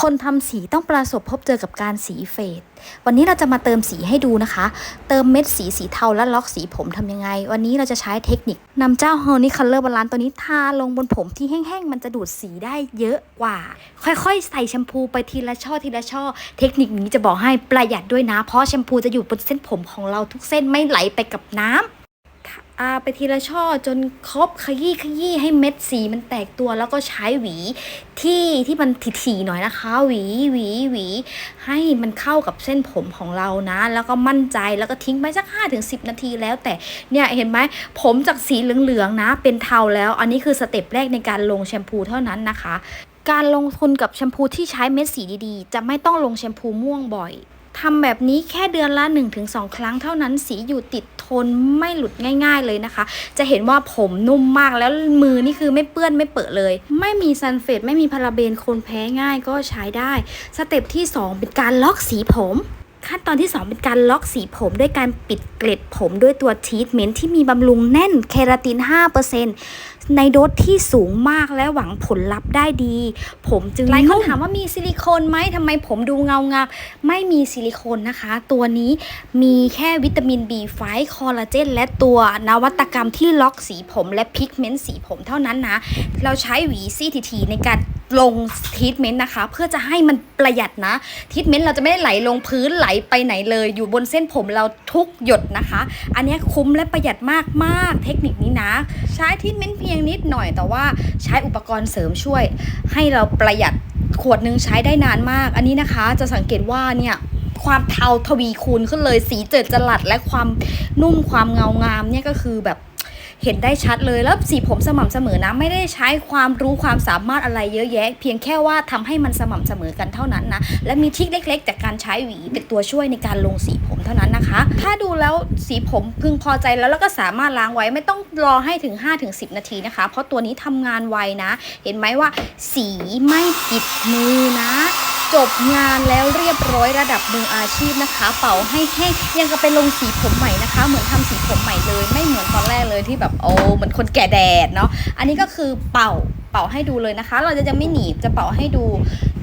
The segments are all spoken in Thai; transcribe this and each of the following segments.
คนทำสีต้องประสบพบเจอกับการสีเฟด วันนี้เราจะมาเติมสีให้ดูนะคะ เติมเม็ดสีสีเทาและล็อกสีผมทำยังไง วันนี้เราจะใช้เทคนิคนำเจ้า Honey Color Balance ตัวนี้ทาลงบนผมที่แห้งๆ มันจะดูดสีได้เยอะกว่า ค่อยๆ ใส่แชมพูไปทีละช่อทีละช่อ เทคนิคนี้จะบอกให้ประหยัดด้วยนะ เพราะแชมพูจะอยู่บนเส้นผมของเราทุกเส้นไม่ไหลไปกับน้ำ อาไปทีละช่อจนครบขยี้ขยี้ให้เม็ดสีมันแตกตัวแล้วก็ใช้หวีที่ที่มันถี่ๆหน่อยนะคะ หวีหวีหวี ให้มันเข้ากับเส้นผมของเรานะ แล้วก็มั่นใจแล้วก็ทิ้งไปสัก5ถึง10 นาทีแล้วแต่เนี่ยเห็นไหมผมจากสีเหลืองๆนะ เป็นเทาแล้ว อันนี้คือสเต็ปแรกในการลงแชมพูเท่านั้นนะคะ การลงทุนกับแชมพูที่ใช้เม็ดสีดีๆ จะไม่ต้องลงแชมพูม่วงบ่อย ทำแบบนี้แค่เดือนละ 1-2 ครั้งเท่านั้นสีอยู่ติดทนไม่หลุดง่าย ๆเลยนะคะ จะเห็นว่าผมนุ่มมากแล้วมือนี่คือไม่เปื้อนไม่เปื้อเลย ไม่มีซันเฟตไม่มีพาราเบนคนแพ้ง่ายก็ใช้ได้ สเต็ปที่ 2 เป็นการล็อกสีผม ขั้นตอนที่ 2 เป็นการล็อกสีผมด้วยการปิดเกล็ดผมด้วยตัวทีทเมนที่มีบำรุงแน่นเคราติน 5%ในโดสที่สูงมากและหวังผลลัพธ์ได้ดี ผมจึงหลายคนถามว่ามีซิลิโคนไหมทำไมผมดูเงางามไม่มีซิลิโคนนะคะ ตัวนี้มีแค่วิตามิน B5 คอลลาเจนและตัวนวัตกรรมที่ล็อกสีผมและพิกเมนต์สีผมเท่านั้นนะ เราใช้หวีซี่ทีในการ ลงทีทเมนต์นะคะ เพื่อจะให้มันประหยัดนะทีทเมนต์เราจะไม่ได้ไหลลงพื้นไหลไปไหนเลย อยู่บนเส้นผมเราทุกหยดนะคะ อันนี้คุ้มและประหยัดมากมากๆเทคนิคนี้นะ ใช้ทีทเมนต์เพียงนิดหน่อยแต่ว่าใช้อุปกรณ์เสริมช่วย ให้เราประหยัดขวดหนึ่งใช้ได้นานมาก อันนี้นะคะจะสังเกตว่าเนี่ยความเทาทวีคูณขึ้นเลยสีเจิดจรัสและความนุ่มความเงางามเนี่ยก็คือแบบ เห็นได้ชัดเลยแล้วสีผมสม่ำเสมอนะไม่ได้ใช้ความรู้ความสามารถอะไรเยอะแยะ เพียงแค่ว่าทำให้มันสม่ำเสมอกันเท่านั้นนะและมีทิคเล็ก ๆ จากการใช้หวีเป็นตัวช่วยในการลงสีผมเท่านั้นนะคะ ถ้าดูแล้วสีผมพึงพอใจแล้วแล้วก็สามารถล้างไว้ไม่ต้องรอให้ถึง 5-10 นาทีนะคะ เพราะตัวนี้ทำงานไวนะ เห็นไหมว่าสีไม่ติดมือนะ จบงานแล้วเรียบร้อยระดับมืออาชีพนะคะ เป่าให้แห้งยังกับไปลงสีผมใหม่นะคะ เหมือนทำสีผมใหม่เลย ไม่เหมือนตอนแรกเลยที่แบบโอ้เหมือนคนแก่แดดเนาะอันนี้ก็คือเป่าเป่าให้ดูเลยนะคะ เราจะยังไม่หนีบจะเป่าให้ดู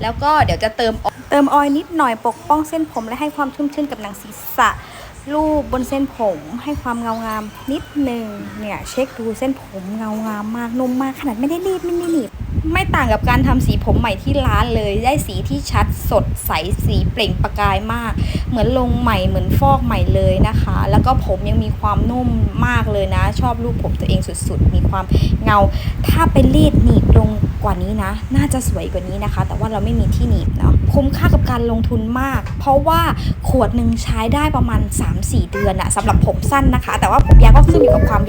แล้วก็เดี๋ยวจะเติมออยเติมออยนิดหน่อยปกป้องเส้นผมและให้ความชุ่มชื่นกับหนังศีรษะรูปบนเส้นผมให้ความเงางามนิดหนึ่งเนี่ยเช็คดูเส้นผมเงางามมากนุ่มมากขนาดไม่ได้รีดไม่ได้หนีบ ไม่ต่างกับการทำสีผมใหม่ที่ร้านเลย ได้สีที่ชัดสดใสสีเปล่งประกายมาก เหมือนลงใหม่เหมือนฟอกใหม่เลยนะคะ แล้วก็ผมยังมีความนุ่มมากเลยนะ ชอบรูปผมตัวเองสุดๆ มีความเงา ถ้าเป็นรีดหนีบลงกว่านี้นะ น่าจะสวยกว่านี้นะคะ แต่ว่าเราไม่มีที่หนีบเนาะคุ้มค่ากับการลงทุนมาก เพราะว่าขวดหนึ่งใช้ได้ประมาณ 3-4 เดือนอะสำหรับผมสั้นนะคะ แต่ว่าผมยาวก็ขึ้นอยู่กับความ